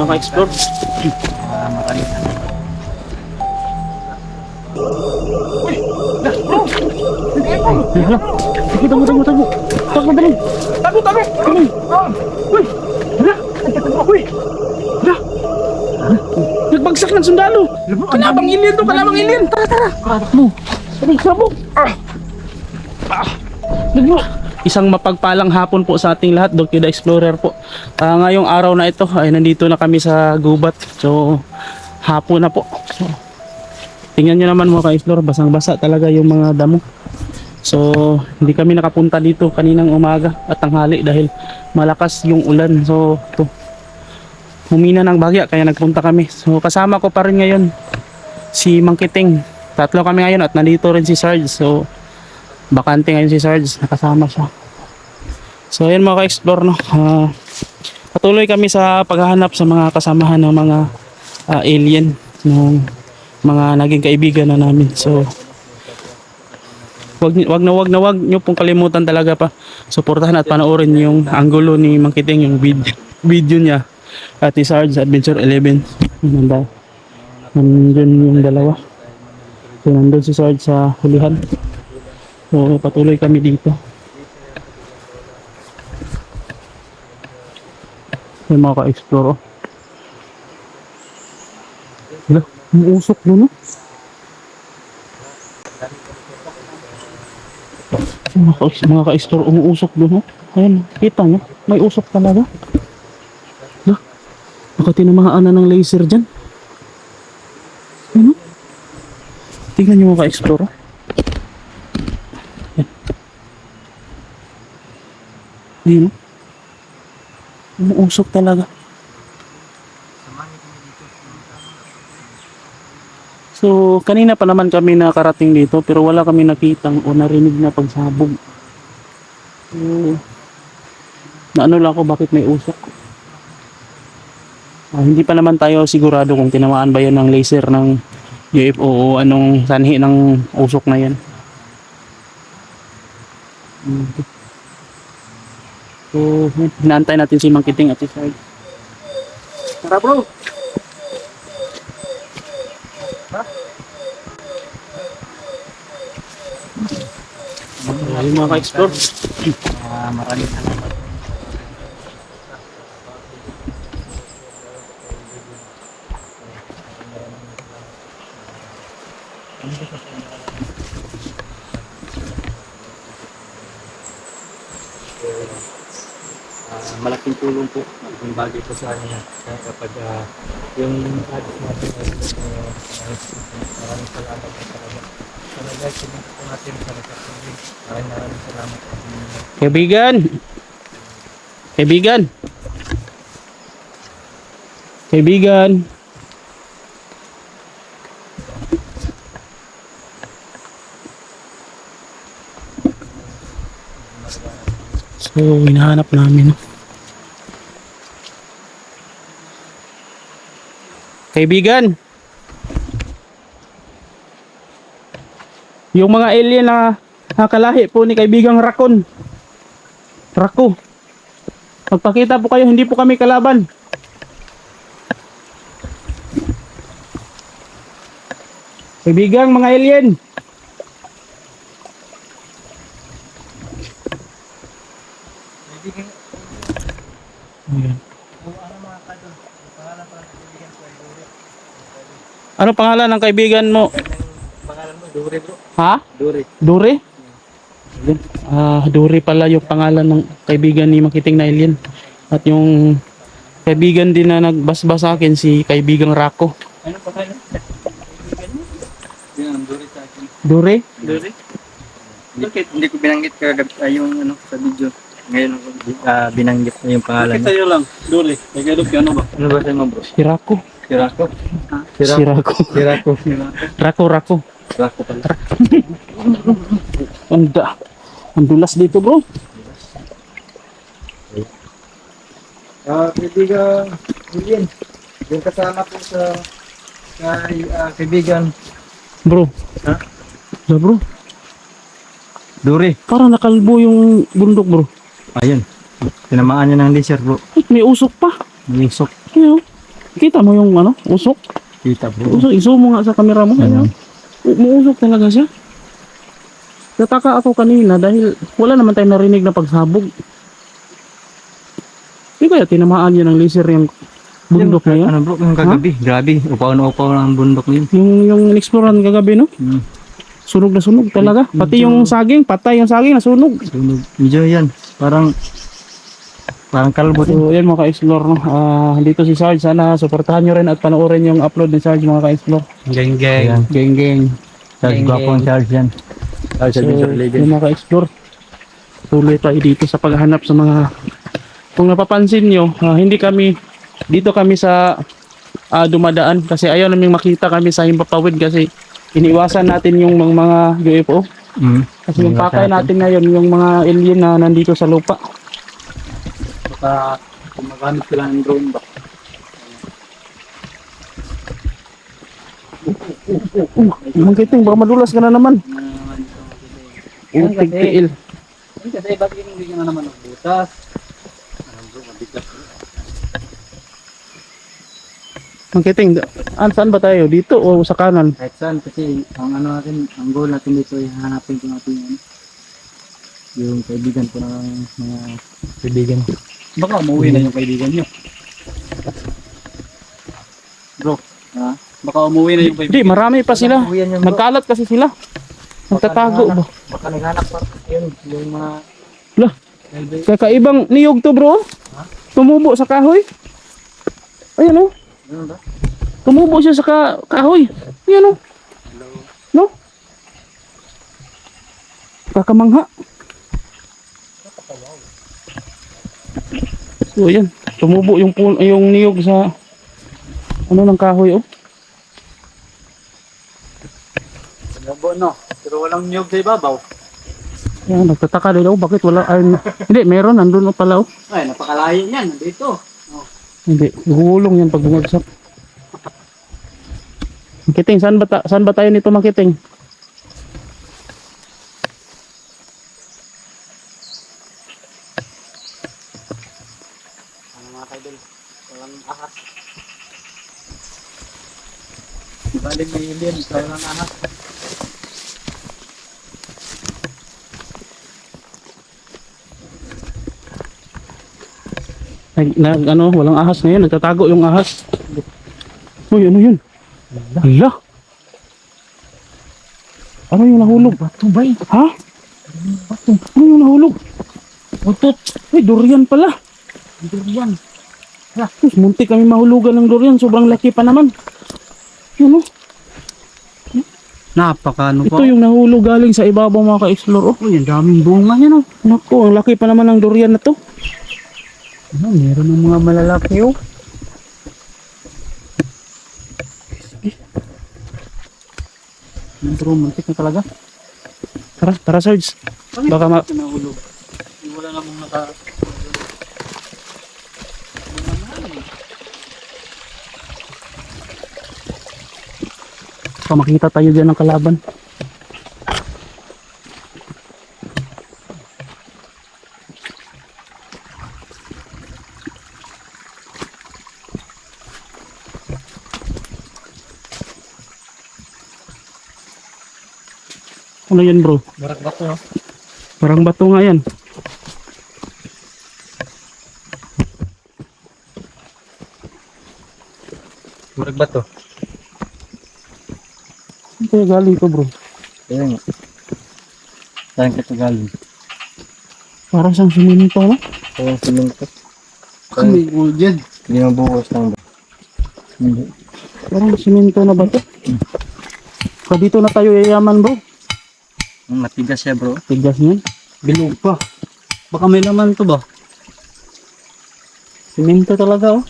mga ka-explore. Hala, sige, tago, tago, tago. Tago, dali. Tago, tago. Dali. Uy, hala. Uy, hala. Nagbagsak ng sundalo. Kalabang ilin to, kalabang ilin. Tara, tara. Mo. Dali, sabog. Ah. Ah. Dali. Isang mapagpalang hapon po sa ating lahat, Dr. The Explorer po. Ah, ngayong araw na ito ay nandito na kami sa gubat. So, hapon na po. So, tingnan nyo naman mga ka-explore, basang-basa talaga yung mga damo. So, hindi kami nakapunta dito kaninang umaga at tanghali dahil malakas yung ulan. So, to humina ng bagya kaya nagpunta kami. So, kasama ko pa rin ngayon si Mangkiting. Tatlo kami ngayon at nandito rin si Sarge. So, bakante ngayon si Sarge. Nakasama siya. So, ayun mga ka-explore, no? Ah, patuloy kami sa paghahanap sa mga kasamahan ng mga ah, alien ng mga naging kaibigan na namin. So, wag, wag na wag na wag nyo pong kalimutan talaga pa suportahan at panoorin yung anggulo ni Mangkiting yung video, video niya at ni Sarge sa Adventure 11 nanda nandun yung dalawa so nandun si Sarge sa hulihan so patuloy kami dito yung mga ka-explore oh. Hala, umuusok doon oh. Mga ka mga ka-store umuusok doon, oh. Ayan, kita nyo. May usok talaga. Hala, baka tinamaan na ng laser dyan. Ano? Tingnan nyo mga ka-explore. oh. Ayan. Ayan, oh. Umuusok talaga. So, kanina pa naman kami nakarating dito pero wala kami nakitang o narinig na pagsabog. So, naano lang ako bakit may usok. Ah, hindi pa naman tayo sigurado kung tinamaan ba yan ng laser ng UFO o anong sanhi ng usok na yan. Hmm. So, hinaantay natin si Mang Kiting at si Sarge. Tara bro! Ayun mga ka-explore. Ah, maraming salamat. Po, malaking bagay po sa kanya. Kaya kapag ah, yung habit natin ay uh, maraming salamat po talaga. Talaga, sinunod po natin sa nagkakabig. Maraming maraming salamat. Kaibigan! Kaibigan! Kaibigan! So, hinahanap namin. Kaibigan! Yung mga alien na nakalahi po ni kaibigang Rakon. Rako. Magpakita po kayo, hindi po kami kalaban. Kaibigang mga alien. Ano pangalan ng kaibigan mo? Pangalan mo, Dure bro. Ha? Dure. Dure? Ah, Dure pala yung pangalan ng kaibigan ni Makiting na alien. At yung kaibigan din na nagbasbas sa akin si kaibigang Rako. Ano pangalan? Yan, Dure sa akin. Dure? Dure? Bakit hindi ko binanggit kagabi ay yung ano sa video. Ngayon ah, binanggit na yung pangalan. sa'yo lang, Dure. Kaya ano ba? Ano ba sa mo bro? Si Rako. Sirako. Si Rako. Sirako. Rako, Rako. Sirako pala. Ang da. Ang dulas dito bro. Ah, kaibigan Julian. Yung kasama po sa kay ah, kaibigan Bro. Ha? Da bro. Dure. Parang nakalbo yung bundok bro. Ayun. Tinamaan niya ng laser bro. Ay, may usok pa. Nisok. Ayun. Kita mo yung ano, usok? Kita bro. Usok, i-zoom mo nga sa camera mo. Ano? Ayan. Umuusok talaga siya. Nataka ako kanina dahil wala naman tayong narinig na pagsabog. Hindi kaya tinamaan yun ng laser yung bundok na yun? Ano bro, yung kagabi. Grabe, upaw na upaw ng bundok na yun. Yung, yung in-explorean kagabi, no? Hmm. Sunog na sunog talaga. Pati yung saging, patay yung saging, nasunog. Sunog. Medyo yan. Parang, parang kalbo din. So, yan mga ka-explore, no? Ah, dito si Sarge. Sana supportahan nyo rin at panoorin yung upload ni Sarge, mga ka-explore. Geng geng. Geng, geng. Charles Geng, Gwapong. Charles yan. Charles So, Adventure Legend. yung mga ka-explore, tuloy tayo dito sa paghahanap sa mga kung napapansin nyo, ah, hindi kami dito kami sa ah, dumadaan kasi ayaw naming makita kami sa Himpapawid kasi iniwasan natin yung mga, mga UFO Mm. kasi yung pakay natin. ngayon yung mga alien na nandito sa lupa Baka kumagamit sila ng drone ba? Mang kiting, baka madulas ka na naman Utig tiil Kasi bakit hindi ka na naman nagbutas? Ano bro, mabigat. Mang kiting, an, saan ba tayo? Dito o sa kanan? Kahit saan kasi ang ano natin, ang goal natin dito ay hanapin ko natin yung, yung kaibigan ko ng mga kaibigan. Baka umuwi na yung kaibigan nyo. Bro, ha? Baka umuwi na yung kaibigan. Hindi, marami pa sila. Nagkalat kasi sila Nagtatago ba? Baka naghanap pa yun, yung mga Lah, kakaibang niyog to bro. Tumubo sa kahoy. Ayan o. Ano ba? Tumubo siya sa ka kahoy. Ayan o. No? Kakamangha. So ayan. Tumubo yung, yung niyog sa ano ng kahoy oh. Labo no, pero walang niyog sa ibabaw. Ayan, nagtataka din ako bakit wala ay hindi meron nandun pala oh. Ay, napakalayo niyan, dito. Hindi, gulong yan pag bumagsak. Makiting, saan ba, ta- saan ba tayo nito makiting? Ano mga kaidol? Walang ahas. Balik may alien, walang ahas. Nag, nag, ano, walang ahas ngayon, nagtatago yung ahas. Uy, ano yun? Hala? Ano yung nahulog? Bato ba eh? Ha? Bato. Ano yung nahulog? Utot. Ay, durian pala. Durian. Tapos, muntik kami mahulugan ng durian. Sobrang laki pa naman. Ano? Napaka ano Ito yung nahulog galing sa ibabaw mga ka-explore. Oh. Uy, ang daming bunga niya no. Naku, ang laki pa naman ng durian na to. Ano, meron ng mga malalaki oh. Ang bro, muntik na talaga. Tara, tara Sarge. Baka ma... Nahulog. Wala namang naka... Baka makita tayo dyan ng kalaban. Ano yan bro? Barak bato no. Parang bato nga yan. Barak bato. Saan kaya galing to bro? Kaya nga. Saan ka ito galing? Parang siyang siminto no? Kaya siminto. May gold yan. Hindi mabuhos lang ba? Hindi. Parang siminto na ba to? Kaya dito na tayo yayaman bro. Matigas siya bro. Tigas niyan. Bilog pa. Baka may laman to ba? Siminto talaga oh.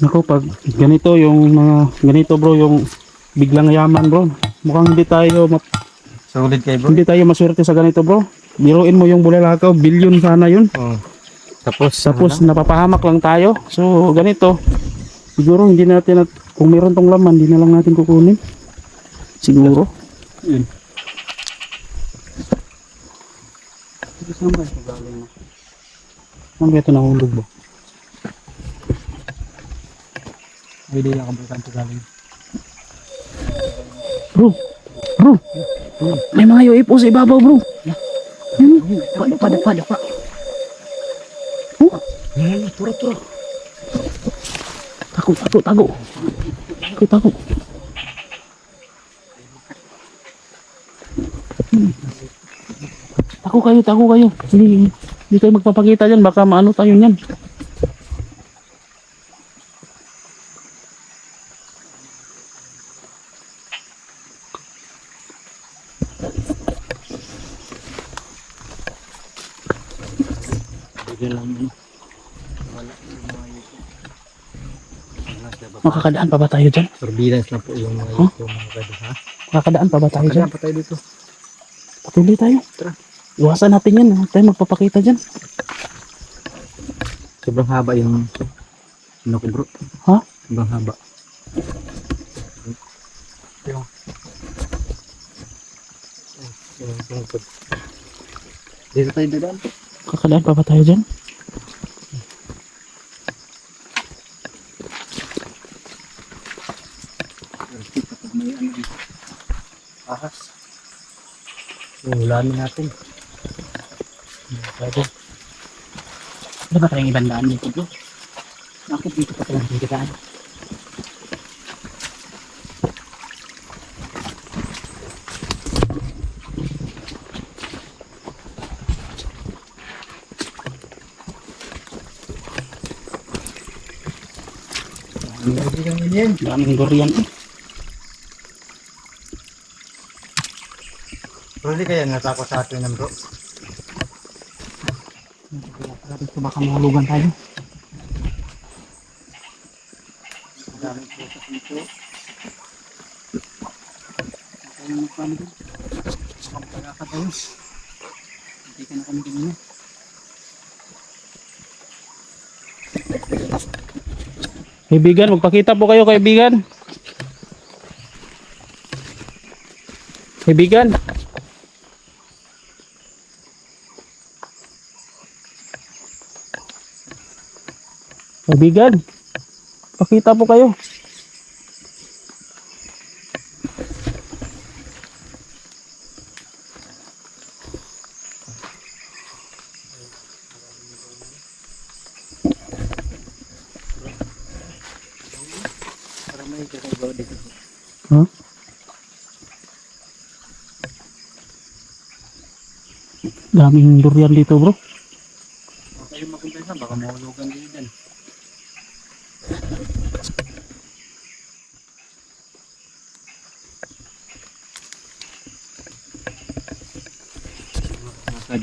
Nako pag ganito yung mga ganito bro yung biglang yaman bro. Mukhang hindi tayo ma- Solid kay bro. hindi tayo maswerte sa ganito bro. Biruin mo yung bulalakaw, bilyon sana yun. Oh. Tapos, Tapos napapahamak lang tayo. So ganito. Siguro hindi natin at kung meron tong laman, hindi na lang natin kukunin. Siguro. Yun. Saan ba ito galing? Saan ba ito nahulog ba? Pwede yung kabutan to galing. Bro, bro, may mga UFO sa ibabaw bro. Hmm, pada, pada, pada, pa. Oh, Yan, turo, turo. tago, tago, tago. Tago, tago. Tago kayo, tago kayo. Hindi, hindi kayo magpapakita dyan. Baka maano tayo niyan. Makakadaan pa ba tayo dyan? Surveillance lang po yung mga Huh? yuko mga kado, ha? Makakadaan pa ba tayo dyan? Kaya pa tayo dito. Patuloy tayo. Tara. Iwasan natin yan. Huwag tayo magpapakita dyan. Sobrang haba yung ano ko bro. Ha? Sobrang haba. Yung. Dito tayo dadaan. Makakadaan pa ba tayo dyan? Ahas. Yung ulamin natin. Pwede. Ano ba tayong ibang daan dito bro? Bakit dito pa daan? Hindi ganyan. Daming durian eh. Hindi kaya natakot sa atin ng bro. Dito baka mahulugan tayo. Ganyan. Kaibigan, magpakita po kayo kaibigan. Kaibigan. Kaibigan. Pakita po kayo. Para may kakagawa dito. Huh? Daming durian dito bro. Huwag kayong mapunta sa baka mahulugan din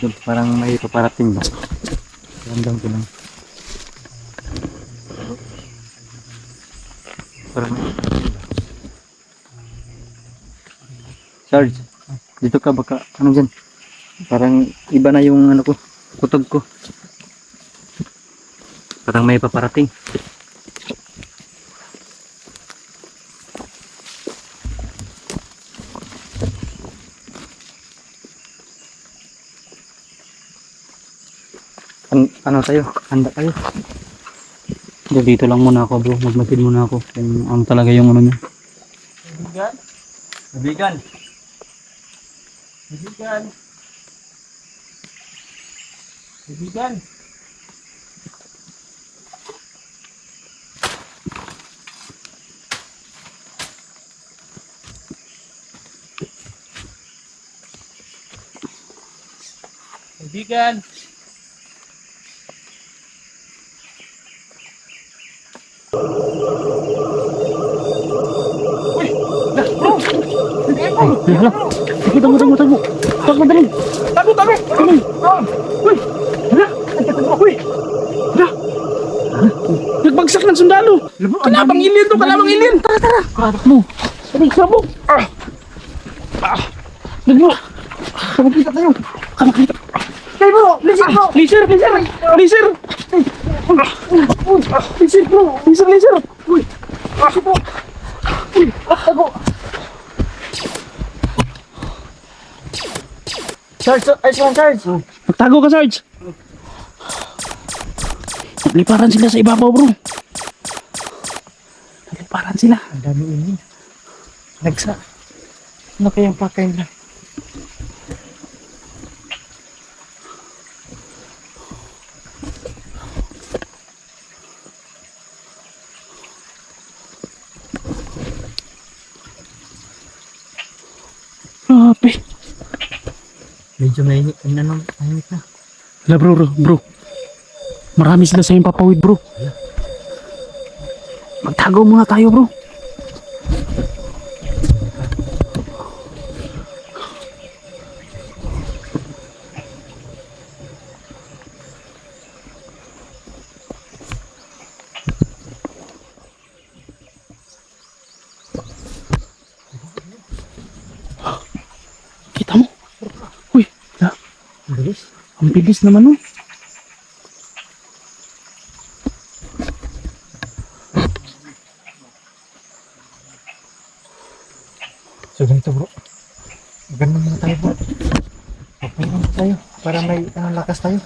kadol, parang may paparating ba? Ramdam ko lang. Parang may? Sarge, dito ka baka, ano dyan? Parang iba na yung ano ko, kutog ko. Parang may paparating. Ano tayo? Handa tayo. Dito, dito lang muna ako bro. Magmatid muna ako. Kung ano talaga yung ano niya. Kaibigan? Kaibigan? Kaibigan? Kaibigan? Kaibigan? Hala. Sige, tago, tago, tago. Tago, dali. Tago, tago! Dali. Ah! Uy! Hala! Uy! Hala! Nagbagsak ng sundalo. Kalabang alien to! Kalabang alien! Tara, tara. Karak mo. Dali, sabog. Ah. Ah. Naglo. Kumapita tayo! Kamakita. Kayo bro! Listen bro! Laser, laser. Laser. Laser, bro. Laser, laser. Uy! Kasi bro! Uy! Ah! Charge! Ice one charge! Magtago ka, Sarge. Nagliparan sila sa ibabaw, bro. Nagparan sila. Ang dami ini. Nagsa. Ano kayang pakain na? Grabe. Medyo mainit. Ano nang mainit na? Hala bro, bro, bro. Marami sila sa iyong papawid bro. Magtago muna tayo bro. Bilis. Ang bilis naman oh. So ganito bro. Ganun muna tayo bro. Muna tayo. Para may anong lakas tayo.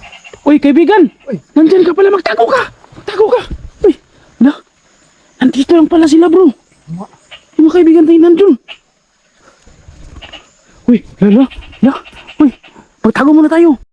Uy, kaibigan! Uy. Nandyan ka pala, magtago ka! Magtago ka! Uy, na, nandito lang pala sila bro.